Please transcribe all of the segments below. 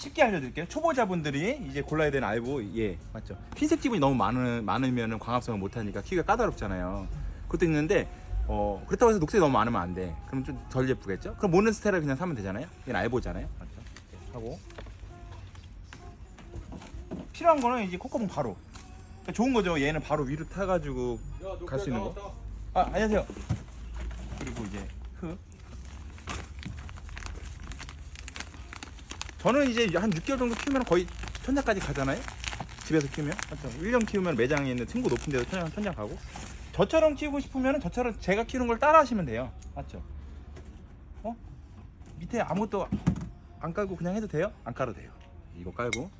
쉽게 알려드릴게요. 초보자분들이 이제 골라야 되는 알고 예 맞죠. 흰색 지분이 너무 많은 많으면 광합성을 못하니까 키우기가 까다롭잖아요. 그것도 있는데 어 그렇다고 해서 녹색이 너무 많으면 안 돼. 그럼 좀 덜 예쁘겠죠? 그럼 모는스테라 그냥 사면 되잖아요. 이건 알보잖아요. 맞죠? 이렇게 하고 필요한 거는 이제 코코봉 바로. 그러니까 좋은 거죠. 얘는 바로 위로 타가지고 갈 수 있는 거. 아 안녕하세요. 그리고 이제 흙. 저는 이제 한 6개월 정도 키우면 거의 천장까지 가잖아요. 집에서 키우면 맞죠? 1년 키우면 매장에 있는 층고 높은 데도 천장, 천장 가고 저처럼 키우고 싶으면 저처럼 제가 키우는 걸 따라 하시면 돼요. 맞죠? 어? 밑에 아무것도 안 깔고 그냥 해도 돼요? 안 깔아도 돼요. 이거 깔고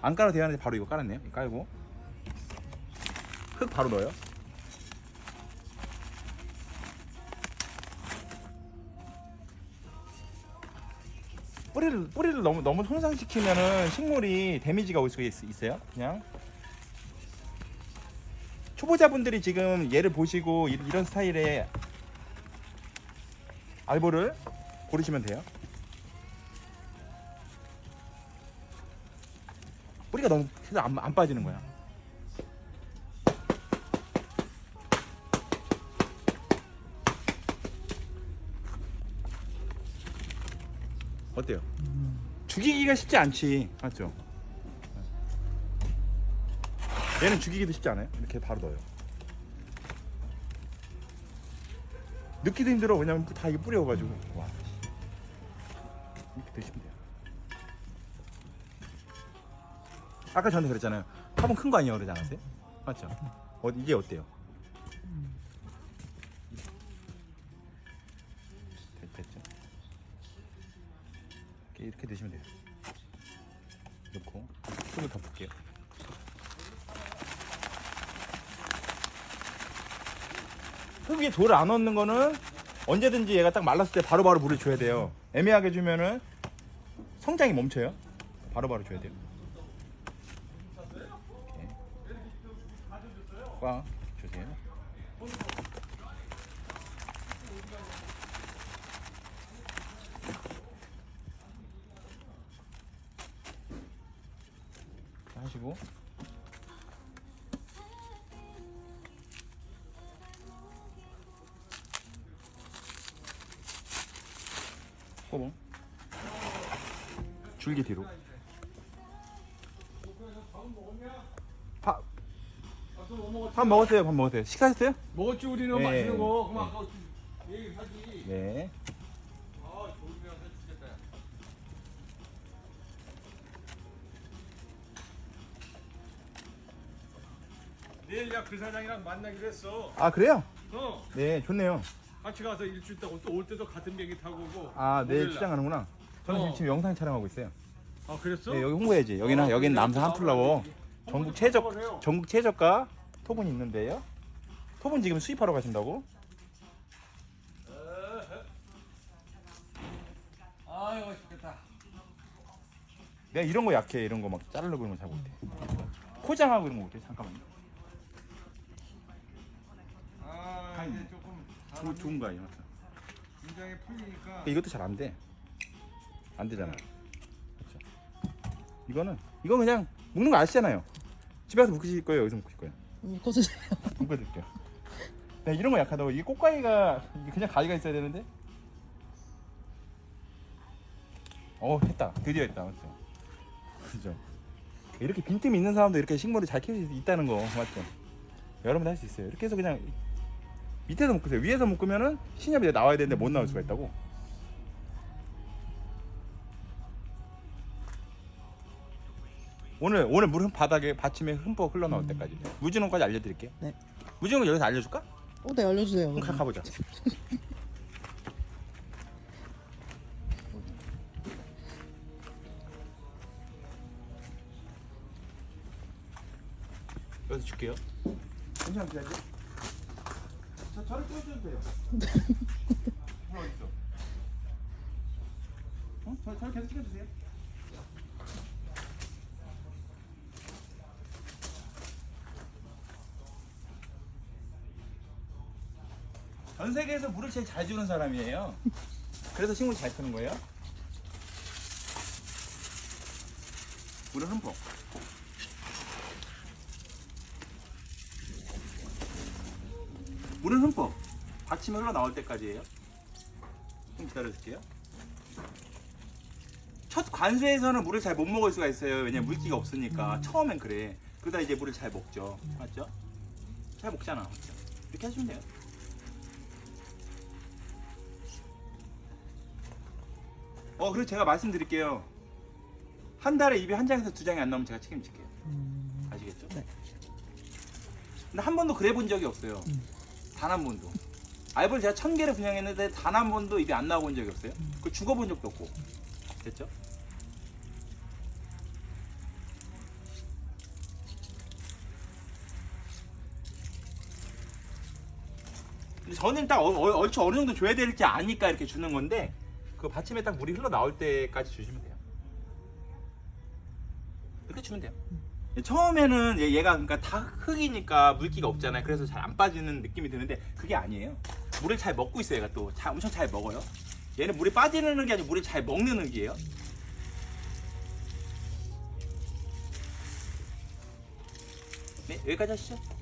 안 깔아도 하는데 바로 이거 깔았네요. 깔고 흙 바로 넣어요. 뿌리를 뿌리를 너무 너무 손상시키면은 식물이 데미지가 올 수가 있, 있어요. 그냥 초보자분들이 지금 얘를 보시고 이- 이런 스타일의 알보를 고르시면 돼요. 뿌리가 너무 해서 안, 안 빠지는 거야. 어때요? 죽이기가 쉽지 않지, 맞죠? 얘는 죽이기도 쉽지 않아요? 이렇게 바로 넣어요. 넣기도 힘들어. 왜냐면 다 이게 뿌려가지고. 와. 이렇게 드시면 돼요. 아까 전에 그랬잖아요. 화분 큰 거 아니에요, 그러지 않았어요? 맞죠? 어, 이게 어때요? 이렇게, 드시면 돼요. 넣고 손을 덮을게요. 흙 위에 돌을 안 넣는 거는 언제든지 얘가 딱 말랐을 때 바로 바로 물을 줘야 돼요. 애매하게 주면은 성장이 멈춰요. 바로바로 줘야 돼요. 꽉 주세요. 하시고 꼬봉 줄기 뒤로 밥, 밥 먹었어요 밥 먹었어요 식사했어요? 먹었지 우리는 네. 맛있는 거. 그만 아까 얘기 하지. 네 내일 야 그 사장이랑 만나기로 했어. 아 그래요? 어 네 좋네요 같이 가서 일주일 있다고 또 올 때도 같은 비행기 타고 오고. 아 내일 목요일 출장 날. 가는구나 저는 어. 지금 영상 촬영하고 있어요 아 그랬어? 네, 여기 홍보해야지 여기는 어, 여기는. 남산 한플라워 아, 전국 최저. 전국 최저가 토분이 있는데요 토분 지금 수입하러 가신다고? 아이고 죽겠다. 내가 이런 거 약해 이런 거 막 자르려고 이런 거 잘 못해 포장하고 이런 거 못해 잠깐만요 이제 조금 좋, 좋은 거 아니야 맞죠? 긴장이 풀리니까. 이것도 잘 안 돼. 안 되잖아. 그렇죠. 이거는 이거 그냥 묶는 거 아시잖아요. 집에서 묶으실 거예요, 여기서 묶으실 거예요. 묶어주세요. 묶어드릴게요. 내가 이런 거 약하다고 이게 꽃가위가 이게 그냥 가위가 있어야 되는데. 어 했다. 드디어 했다, 맞죠? 그죠? 이렇게 빈틈이 있는 사람도 이렇게 식물을 잘 키울 수 있다는 거 맞죠? 여러분도 할 수 있어요. 이렇게 해서 그냥 밑에서 묶으세요. 위에서 묶으면은 신엽이 나와야 되는데 못 나올 수가 있다고. 오늘 오늘 물 바닥에 받침에 흠뻑 흘러나올 때까지 무진원까지 알려드릴게요. 네. 무진원 여기서 알려줄까? 어, 네 알려주세요. 그럼 가, 가보자. 여기서 줄게요. 기다려. 저 저를 찍어줘도 돼요. 저 어디 있어? 어? 저 저를 계속 찍어주세요. 전 세계에서 물을 제일 잘 주는 사람이에요. 그래서 식물 잘 크는 거예요. 물은 흠뻑. 물은 흠뻑. 받침이 흘러 나올 때까지예요. 좀 기다려줄게요. 첫 관수에서는 물을 잘 못 먹을 수가 있어요. 왜냐면 물기가 없으니까 처음엔 그래. 그러다 이제 물을 잘 먹죠. 맞죠? 잘 먹잖아. 맞죠? 이렇게 해주면 돼요. 어, 그리고 제가 말씀드릴게요. 한 달에 입에 한 장에서 두 장이 안 나오면 제가 책임질게요. 음, 아시겠죠? 네. 근데 한 번도 그래 본 적이 없어요. 음. 단한 번도. 알볼 제가 천 개를 분양했는데 단 한 번도 입에 안 나와본 적이 없어요. 그 죽어본 적도 없고. 됐죠? 근데 저는 딱 어, 어, 얼추 어느 정도 줘야 될지 아니까 이렇게 주는 건데 그 받침에 딱 물이 흘러 나올 때까지 주시면 돼요. 이렇게 주면 돼요. 처음에는 얘- 얘가 그러니까 다 흙이니까 물기가 없잖아요. 그래서 잘 안 빠지는 느낌이 드는데 그게 아니에요. 물을 잘 먹고 있어요. 얘가 또 자- 엄청 잘 먹어요. 얘는 물이 빠지는 흙이 아니고 물을 잘 먹는 흙이에요. 네, 여기까지 하시죠.